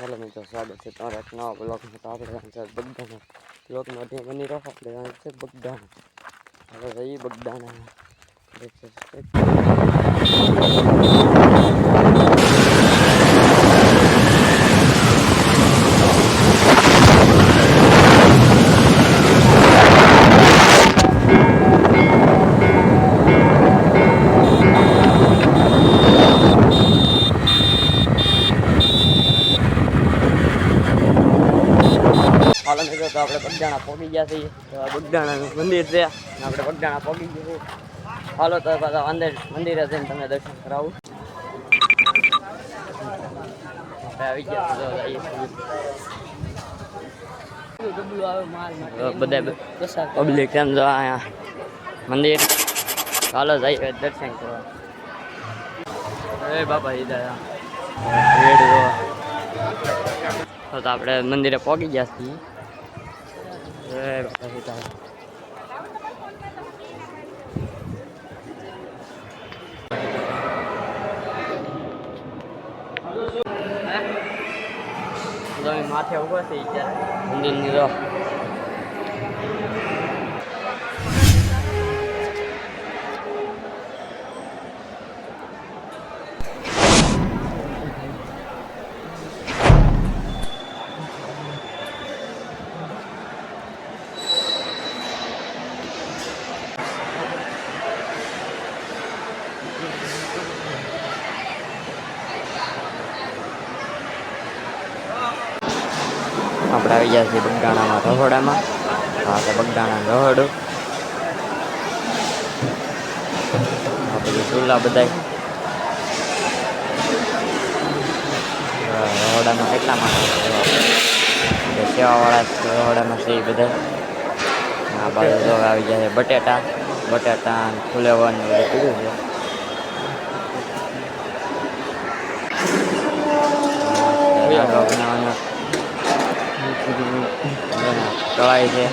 ચાલો મિત્રો સ્વાગત છે તમારા એક નવા બ્લોગમાં તો આપણે જાણ છે બગદાણા બ્લોગમાં ત્યાં બની રહો આપણે જાણ છે બગદાણા હવે રહી બગદાણા દેખો થયો તો આપણે પગડાણા પહોંચી ગયા છીએ. બગદાણાનું મંદિર છે. આપણે બગદાણા પહોંચી ગયા છીએ. હાલો તો પાછા અંદર મંદિરે જઈને તમને દર્શન કરાવું. આવી ગયા બધા પબ્લિક એમ જો અહીંયા મંદિર. ચાલો જઈએ દર્શન કરવા. એ બાપા રેડ તો તો આપણે મંદિરે પહોંચી ગયા છીએ. એ બાપા સીતા. તો અમે માથે ઊભા છીએ અત્યારે મંદિરની આપણે આવી ગયા છીએ બગદાણામાં રહોડામાં. હા તો બગદાણા રહોડું. આ બધું ચૂલા બધા રહોડામાં કેટલા માટે છે? સેવાવાળા રહોડામાં છે એ બધા. આ બાજુ તો આવી ગયા છે બટેટા. બટેટા ને બધું કીધું છે. લાડવા બનાવવાના કળાઈ છે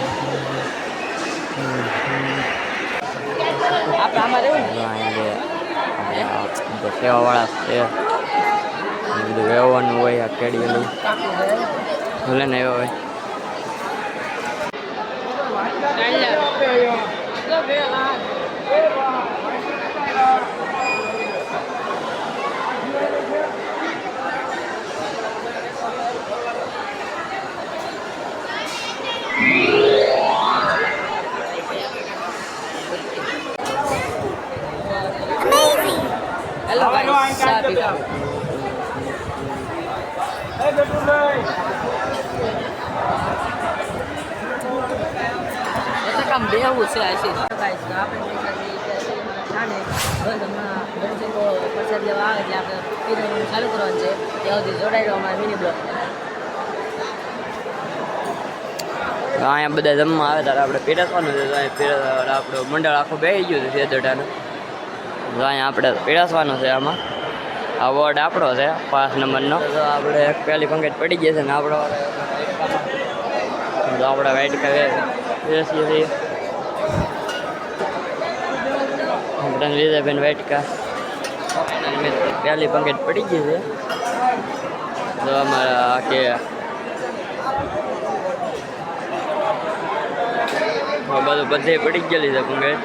સેવાવાળા છે. બધું વેવવાનું હોય આ કેળીએલું ભલે ને એવો હોય. બ્લોક અહીંયા બધા જમવા આવે ત્યારે આપણે પીરસવાનું છે. અહીંયા આપણું મંડળ આખું બેસી ગયું છે તો અહીંયા આપણે પીરસવાનું છે આમાં. આ વોર્ડ આપણો છે, પાંચ નંબરનો. તો આપણે એક પહેલી પંકજ પડી ગઈ છે ને આપણો. આપણે વાઇટ કરીએ પીરસીએ છીએ. આપણે લીધે બેન અને પહેલી પંકેટ પડી ગઈ છે. તો અમારા કે બધું બધે પડી ગયેલી છે પંકજ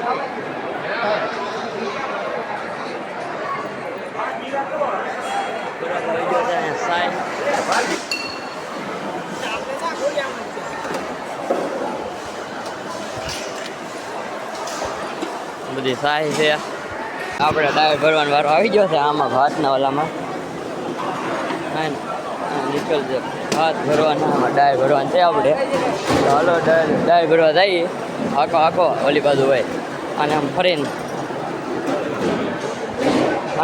બધી સાય છે. આપણે ડાયર ભરવાનો વારો આવી ગયો છે આમાં, ભાતના ઓલામાં. નીકળ છે ભાત ભરવાના, આમાં ડાયર ભરવાનું છે આપણે. તો હાલો ડાયર ડાયર ભરવા જઈએ. આખો આખો ઓલી બાજુ હોય. અને આમ ફરીને.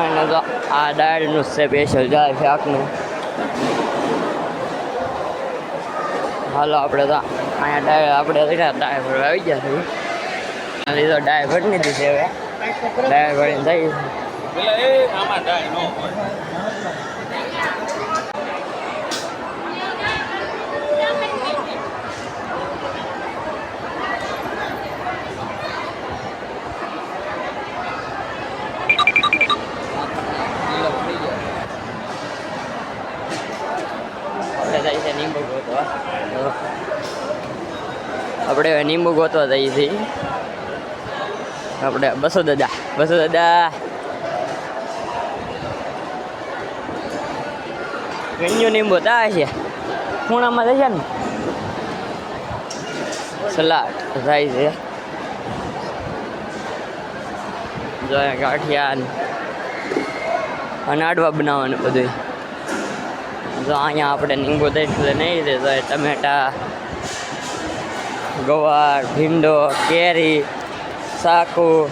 અને તો આ ડાયરનું છે સ્પેશિયલ જાય છે આખનું હાલો, આપણે તો અહીંયા ડાયર આપણે ડાયર ભરવા આવી ગયા છે લીધો ડાયર ભરી દીધી હવે. đây gọi điện dây આપણે લીંબુ ગોતવા જઈએ છીએ આપણે બસો દાદા બસો દાદા ગણ્યું લીંબુ તા છે ખૂણામાં જશે ને સલાડ થાય છે જો અહીંયા ગાંઠિયા ને અનાડવા બનાવવાનું બધું જો અહીંયા આપણે નીંબુ દઈ નહીં દે ટમેટા ગવાર ભીંડો કેરી સાકુ.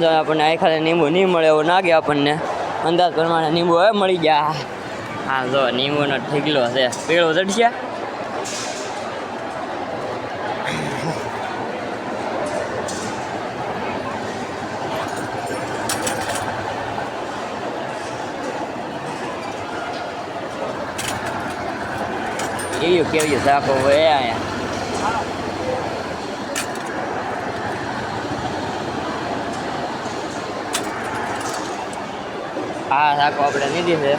જો આપણને આ ખાલી લીંબુ નહીં મળે એવું નાગે આપણને. અંદાજ પ્રમાણે લીંબુ હવે મળી ગયા. હા, જો લીંબુનો ઠીકલો છે. પીળો ચડશે કેવું કેવું સાકો હોય અહીંયા? હા સાકો આપણે લીધી છે.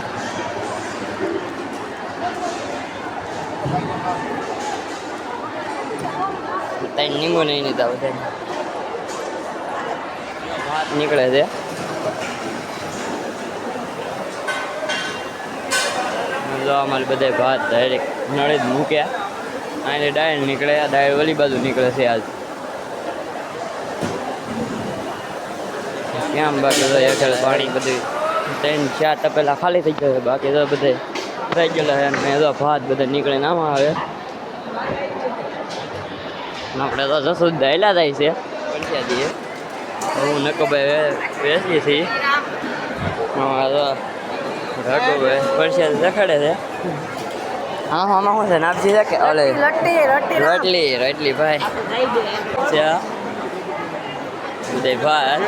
તઈ લીંબુ નહીં લીધા બધા. ભાત નીકળે છે. જો અમારે બધા ભાત ડાયરેક્ટ નળે જ મૂક્યા. આને ડાયર નીકળે, આ ડાયર ઓલી બાજુ નીકળે છે આજ. કેમ બાકી તો હેઠળ પાણી બધું ત્રણ ચાર તપેલા ખાલી થઈ ગયો છે. બાકી તો બધે થઈ ગયેલા છે અને તો ભાત બધા નીકળે આમાં આવે. આપણે તો જસુદ દાયલા થાય છે. પડ્યા દઈએ હું નકોભાઈ બેસીએ છીએ હા તો રઘુભાઈ પરસ્યા દેખાડે છે. હા હા આમાં શું છે નાપજી છે કે ઓલે લટ્ટી લટ્ટી રોટલી રોટલી ભાઈ. દઈ દે છે ઉદય ભાઈ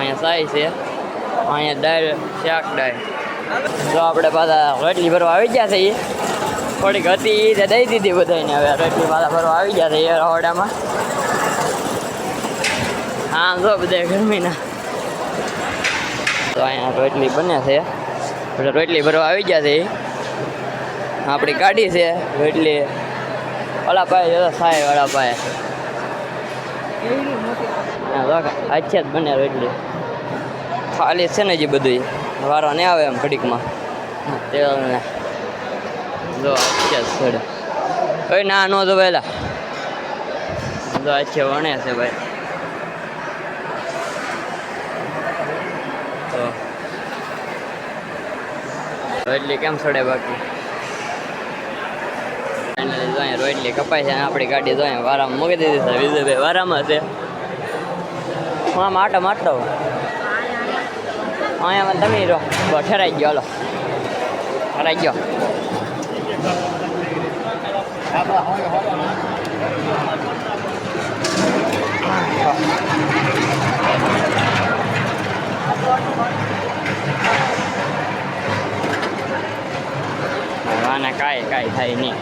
અહીંયા સાઈ છે. અહીંયા દાળ, શાક, દાળ. જો આપણે પાછા રોટલી ભરવા આવી ગયા છે થોડીક હતી એ દઈ દીધી બધાને હવે. રોટલી પાછા ભરવા આવી ગયા છે રહોડામાં. હા, જો બધા ગરમીના. તો અહીંયા રોટલી બને છે. એટલે રોટલી ભરવા આવી ગયા છે આપણી ગાડી છે. રોટલી ઓલા પાસે જતા સાહેબ વાળા પાસે અચ્છા જ બને રોટલી. ખાલી છે ને જે બધું વારો ને આવે એમ ઘડીકમાં. ને જો છોડે. ઓય, ના, નો તો પહેલા જો અચ્છા વણે છે ભાઈ. તો રોટલી કેમ સડે બાકી? અને જો, અહીંયા રોટલી કપાય છે આપણી ગાડી જોઈએ વારામાં મૂકી દીધી છે. વિજયભાઈ વારામાં છે. હું મારતો. હોઉં. અહીંયા તમે રહો બસ ઠરાઈ ગયો હાલો ઠરાઈ ગયો આને કાંઈ કાંઈ થાય નહીં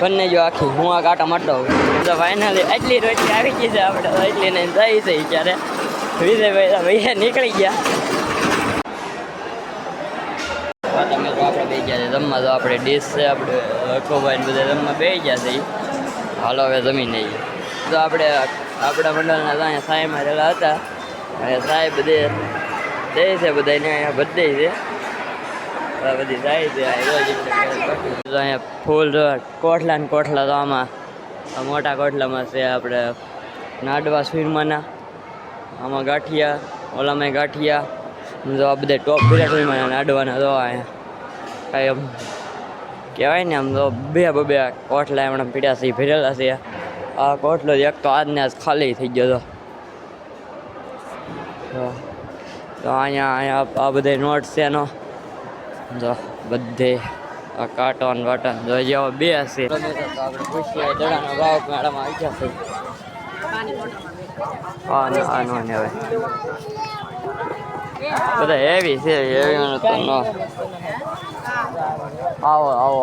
બંને જો આખી હું આ કાંટા માટો હોઉં તો ફાઇનલી એટલી રોટલી આવી ગઈ છે આપણે તો એટલી ને થઈ છે ત્યારે વિજયભાઈ ભૈયા નીકળી ગયા હા, તમે તો આપણે બે ગયા છે જમવા તો આપણે ડીશ છે, આપણે અકોભાઈ ને બધા જમવા બે ગયા છે ઈ. હાલો, હવે જમીન નહીં તો આપણે, આપણા મંડળના તો અહીંયા સાહેબમાં રહેલા હતા. અને સાહેબ બધે દે છે બધાને અહીંયા બધે છે. આ બધી જાય છે, આ રોજ એટલે બાકી તો અહીંયા ફૂલ જો કોઠલા ને કોઠલા તો આમાં, આ મોટા કોઠલામાં છે આપણે નાડવા સ્વીરમાંના આમાં ગાંઠિયા, ઓલામાં ગાંઠિયા જો આ બધા ટોપ વિરાટમાં નાડવાના તો અહીંયા કાંઈ આમ કહેવાય ને આમ તો બે બે કોઠલા એમણે પીડ્યા છે, ભરેલા છે. આ કોઠલો એક તો આજને આજ ખાલી થઈ ગયો હતો તો અહીંયા અહીંયા આ બધા નોટ છે એનો. જો, બધે આ કાટન વાટન જો જેવો બે હશે પૂછીએ દડાનો ભાવ મેળામાં આવી છે હા ને બધા હેવી છે હેવી તો નો. આવો આવો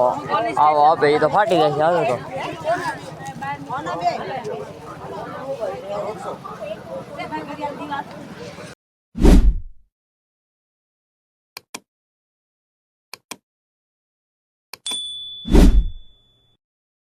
આવો આપે એ તો ફાટી ગઈ છે આવે તો.